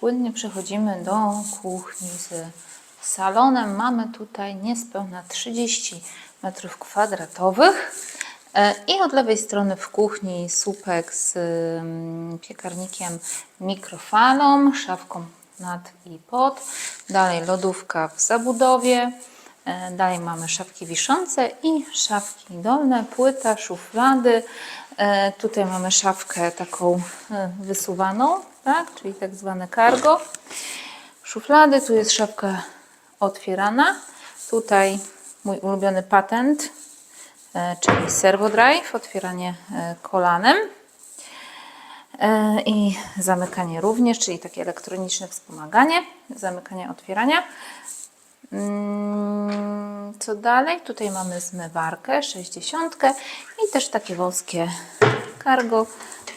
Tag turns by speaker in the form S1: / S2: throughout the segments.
S1: Płynnie przechodzimy do kuchni z salonem. Mamy tutaj niespełna 30 metrów kwadratowych. E, I od lewej strony w kuchni słupek z mm, piekarnikiem mikrofalą, szafką nad i pod. Dalej lodówka w zabudowie. E, Dalej mamy szafki wiszące i szafki dolne, płyta, szuflady. E, Tutaj mamy szafkę taką wysuwaną, tak? czyli tak zwane cargo. Szuflady, tu jest szafka otwierana. Tutaj mój ulubiony patent, e, czyli servo drive, otwieranie e, kolanem. E, I zamykanie również, czyli takie elektroniczne wspomaganie, zamykanie, otwierania. Mm, Co dalej? Tutaj mamy zmywarkę 60 i też takie wąskie cargo,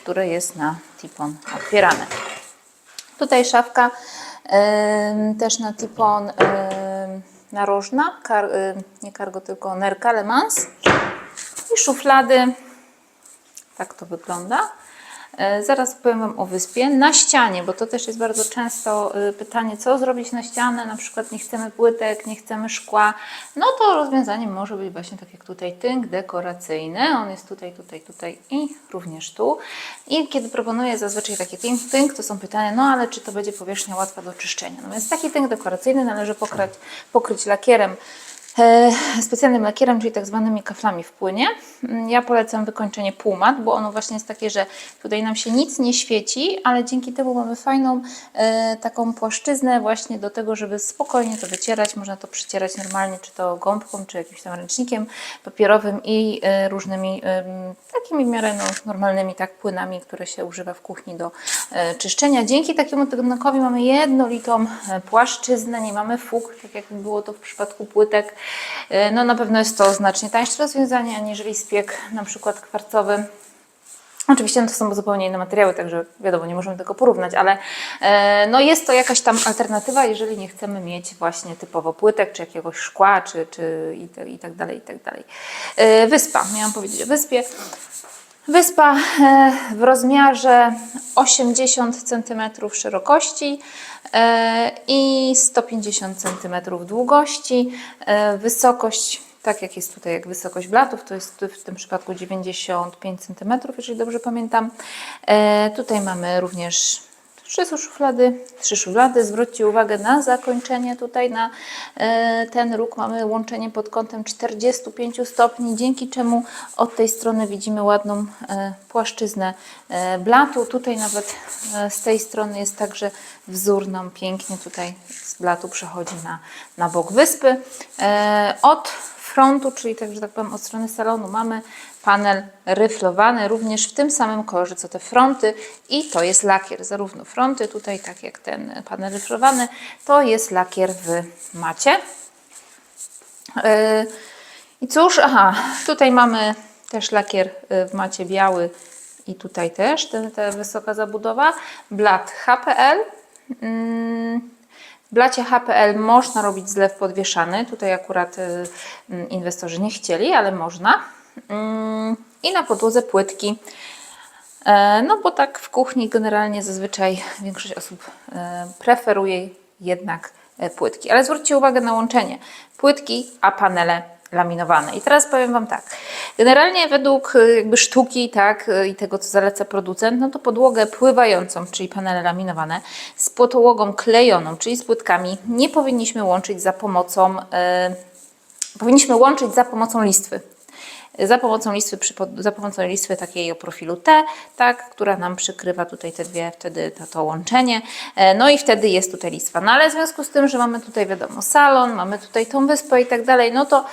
S1: które jest na tipon otwierane. Tutaj szafka też na tipon narożna, kar, em, nie cargo, tylko nerka Le Mans i szuflady. Tak to wygląda. E, Zaraz powiem Wam o wyspie. Na ścianie, bo to też jest bardzo często y, pytanie, co zrobić na ścianę, na przykład nie chcemy płytek, nie chcemy szkła, no to rozwiązaniem może być właśnie tak jak tutaj tynk dekoracyjny. On jest tutaj, tutaj, tutaj i również tu. I kiedy proponuję zazwyczaj taki tynk, tynk to są pytania, no ale czy to będzie powierzchnia łatwa do czyszczenia? No więc taki tynk dekoracyjny należy pokryć, pokryć lakierem e, specjalnym lakierem, czyli tak zwanymi kaflami w płynie. Mm, Ja polecam wykończenie półmat, bo ono właśnie jest takie, że tutaj nam się nic nie świeci, ale dzięki temu mamy fajną e, taką płaszczyznę właśnie do tego, żeby spokojnie to wycierać. Można to przycierać normalnie, czy to gąbką, czy jakimś tam ręcznikiem papierowym i e, różnymi takimi w miarę no, normalnymi tak płynami, które się używa w kuchni do e, czyszczenia. Dzięki takiemu tynkowi mamy jednolitą e, płaszczyznę, nie mamy fug, tak jak było to w przypadku płytek. E, No na pewno jest to znacznie tańsze rozwiązanie, aniżeli spiek na przykład kwarcowy. Oczywiście no to są zupełnie inne materiały, także wiadomo, nie możemy tego porównać, ale e, no jest to jakaś tam alternatywa, jeżeli nie chcemy mieć właśnie typowo płytek, czy jakiegoś szkła, czy, czy i, i tak dalej, i tak dalej. E, wyspa, miałam powiedzieć o wyspie. Wyspa w rozmiarze 80 cm szerokości e, i 150 cm długości. E, Wysokość, tak jak jest tutaj, jak wysokość blatów, to jest w tym przypadku 95 cm, jeżeli dobrze pamiętam. E, Tutaj mamy również Trzy szuflady, trzy szuflady. Zwróćcie uwagę na zakończenie tutaj, na e, ten róg mamy łączenie pod kątem 45 stopni, dzięki czemu od tej strony widzimy ładną e, płaszczyznę e, blatu. Tutaj nawet z tej strony jest także wzór nam pięknie tutaj z blatu przechodzi na, na bok wyspy. Od frontu, czyli tak, że tak powiem od strony salonu mamy panel ryflowany również w tym samym kolorze co te fronty i to jest lakier, zarówno fronty tutaj tak jak ten panel ryflowany, to jest lakier w macie. Yy, I cóż, aha, tutaj mamy też lakier y, w macie biały i tutaj też ten, ta wysoka zabudowa. Blat HPL. Mm, W blacie HPL można robić zlew podwieszany. Tutaj akurat y, mm, inwestorzy nie chcieli, ale można. Mm, I na podłodze płytki. E, No bo tak w kuchni generalnie zazwyczaj większość osób e, preferuje jednak e, płytki. Ale zwróćcie uwagę na łączenie płytki, a panele laminowane. I teraz powiem Wam tak. Generalnie według e, jakby sztuki tak, e, i tego, co zaleca producent, no to podłogę pływającą, czyli panele laminowane, z podłogą klejoną, czyli z płytkami, nie powinniśmy łączyć za pomocą, e, powinniśmy łączyć za pomocą listwy za pomocą listwy, za pomocą listwy takiej o profilu T, tak, która nam przykrywa tutaj te dwie, wtedy to, to łączenie. E, No i wtedy jest tutaj listwa. No ale w związku z tym, że mamy tutaj wiadomo salon, mamy tutaj tą wyspę i tak dalej, no to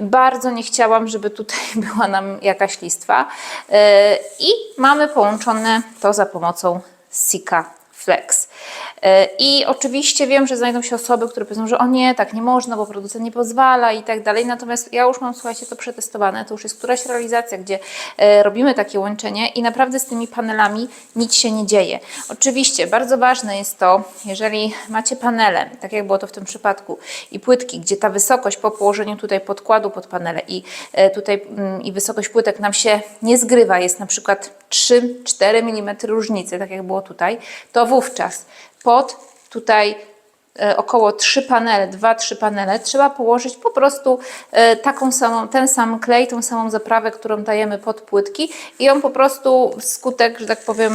S1: bardzo nie chciałam, żeby tutaj była nam jakaś listwa. E, I mamy połączone to za pomocą Sika Flex. E, I oczywiście wiem, że znajdą się osoby, które powiedzą, że o nie, tak nie można, bo producent nie pozwala i tak dalej. Natomiast ja już mam, słuchajcie, to przetestowane. To już jest któraś realizacja, gdzie e, robimy takie łączenie i naprawdę z tymi panelami nic się nie dzieje. Oczywiście bardzo ważne jest to, jeżeli macie panele, tak jak było to w tym przypadku, i płytki, gdzie ta wysokość po położeniu tutaj podkładu pod panele i e, tutaj mm, i wysokość płytek nam się nie zgrywa, jest na przykład 3-4 mm różnicy, tak jak było tutaj, to wówczas. Pod tutaj około 3 panele, 2-3 panele, trzeba położyć po prostu e, taką samą, ten sam klej, tą samą zaprawę, którą dajemy pod płytki i on po prostu wskutek, że tak powiem,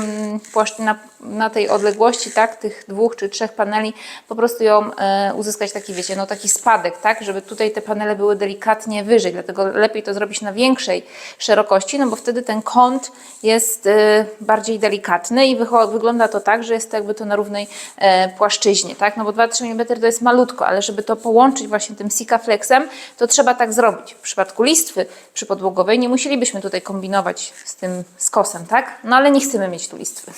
S1: na, na tej odległości, tak, tych dwóch czy trzech paneli, po prostu ją e, uzyskać taki, wiecie, no taki spadek, tak, żeby tutaj te panele były delikatnie wyżej, dlatego lepiej to zrobić na większej szerokości, no bo wtedy ten kąt jest e, bardziej delikatny i wygląda to tak, że jest jakby to na równej e, płaszczyźnie, tak, no bo 2-3 mm to jest malutko, ale żeby to połączyć właśnie tym Sikaflexem, to trzeba tak zrobić. W przypadku listwy przypodłogowej nie musielibyśmy tutaj kombinować z tym skosem, tak, no ale nie chcemy mieć tu listwy.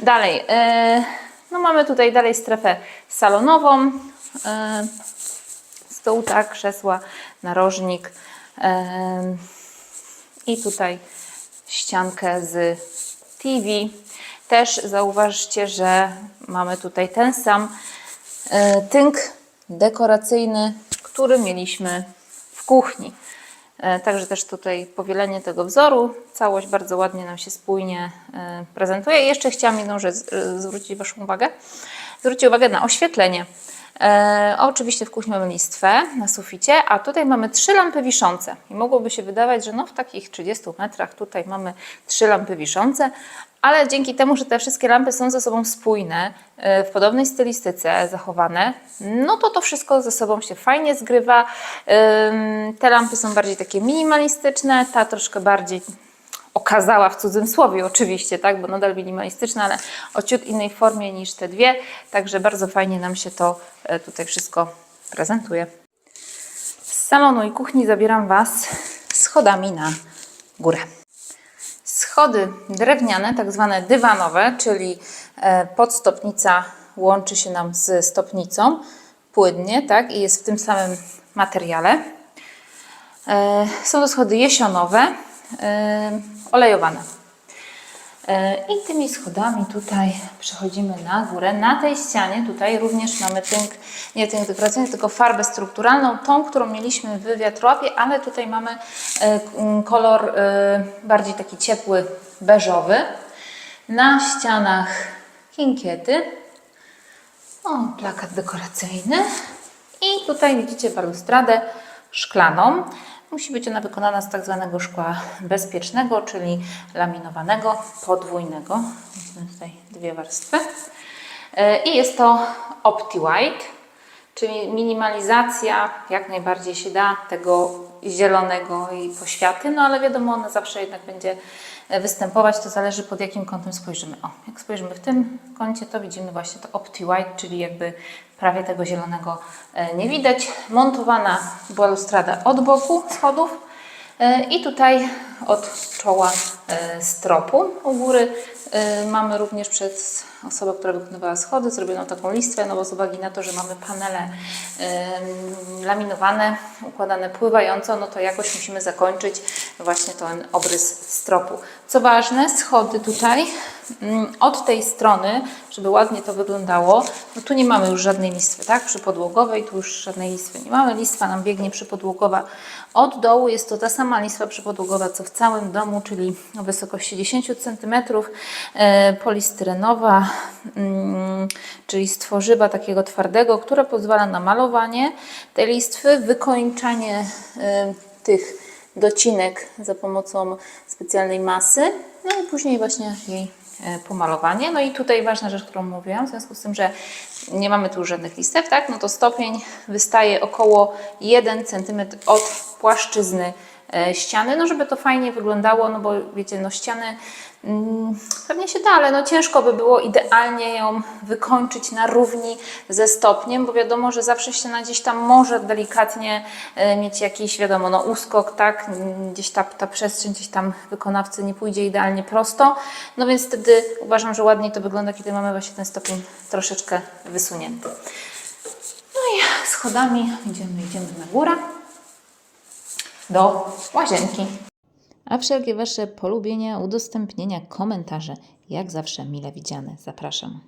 S1: Dalej, e, no mamy tutaj dalej strefę salonową, e, stół, tak, krzesła, narożnik e, i tutaj ściankę z TV. Też zauważcie, że mamy tutaj ten sam tynk dekoracyjny, który mieliśmy w kuchni. E, Także też tutaj powielenie tego wzoru, całość bardzo ładnie nam się spójnie e, prezentuje. I jeszcze chciałam jedną rzecz e, zwrócić Waszą uwagę. Zwróćcie uwagę na oświetlenie. E, oczywiście w kuchni mamy listwę na suficie, a tutaj mamy trzy lampy wiszące. I mogłoby się wydawać, że no w takich 30 metrach tutaj mamy trzy lampy wiszące, ale dzięki temu, że te wszystkie lampy są ze sobą spójne, e, w podobnej stylistyce zachowane, no to to wszystko ze sobą się fajnie zgrywa. Te lampy są bardziej takie minimalistyczne, ta troszkę bardziej okazała w cudzym słowie oczywiście, tak, bo nadal minimalistyczna, ale o ciut innej formie niż te dwie, także bardzo fajnie nam się to e, tutaj wszystko prezentuje. Z salonu i kuchni zabieram Was schodami na górę. Schody drewniane, tak zwane dywanowe, czyli e, podstopnica łączy się nam ze stopnicą płynnie, tak, i jest w tym samym materiale. E, Są to schody jesionowe, olejowane. E, I tymi schodami tutaj przechodzimy na górę. Na tej ścianie tutaj również mamy tynk, nie tynk dekoracyjny, tylko farbę strukturalną, tą, którą mieliśmy w wiatrołapie, ale tutaj mamy e, kolor e, bardziej taki ciepły, beżowy. Na ścianach kinkiety, o, plakat dekoracyjny i tutaj widzicie balustradę szklaną. Musi być ona wykonana z tak zwanego szkła bezpiecznego, czyli laminowanego, podwójnego. Mamy tutaj dwie warstwy. E, I jest to OptiWhite, czyli minimalizacja jak najbardziej się da tego zielonego i poświaty, no ale wiadomo, ona zawsze jednak będzie e, występować, to zależy pod jakim kątem spojrzymy. O, jak spojrzymy w tym kącie, to widzimy właśnie to OptiWhite, czyli jakby prawie tego zielonego e, nie widać. Montowana balustrada od boku schodów i tutaj od czoła e, stropu u góry e, mamy również przez osobę, która wykonywała schody, zrobioną taką listwę, no bo z uwagi na to, że mamy panele laminowane, układane pływająco, no to jakoś musimy zakończyć właśnie ten obrys stropu. Co ważne, schody tutaj od tej strony, żeby ładnie to wyglądało, no tu nie mamy już żadnej listwy, tak? Przypodłogowej, tu już żadnej listwy nie mamy. Listwa nam biegnie przypodłogowa od dołu. Jest to ta sama listwa przypodłogowa, co w całym domu, czyli o wysokości 10 cm, polistyrenowa, mm, czyli z tworzywa takiego twardego, które pozwala na malowanie tej listwy, wykończanie e, tych docinek za pomocą specjalnej masy, no i później właśnie jej pomalowanie. No i tutaj ważna rzecz, którą mówiłam, w związku z tym, że nie mamy tu żadnych listew, tak, no to stopień wystaje około 1 cm od płaszczyzny e, ściany, no żeby to fajnie wyglądało, no bo wiecie, no ściany mm, pewnie się da, ale no ciężko by było idealnie ją wykończyć na równi ze stopniem, bo wiadomo, że zawsze ściana gdzieś tam może delikatnie e, mieć jakiś, wiadomo, no uskok, tak, gdzieś ta, ta przestrzeń gdzieś tam wykonawcy nie pójdzie idealnie prosto, no więc wtedy uważam, że ładniej to wygląda, kiedy mamy właśnie ten stopień troszeczkę wysunięty. No i schodami idziemy, idziemy na górę do łazienki. A wszelkie Wasze polubienia, udostępnienia, komentarze, jak zawsze mile widziane. Zapraszam.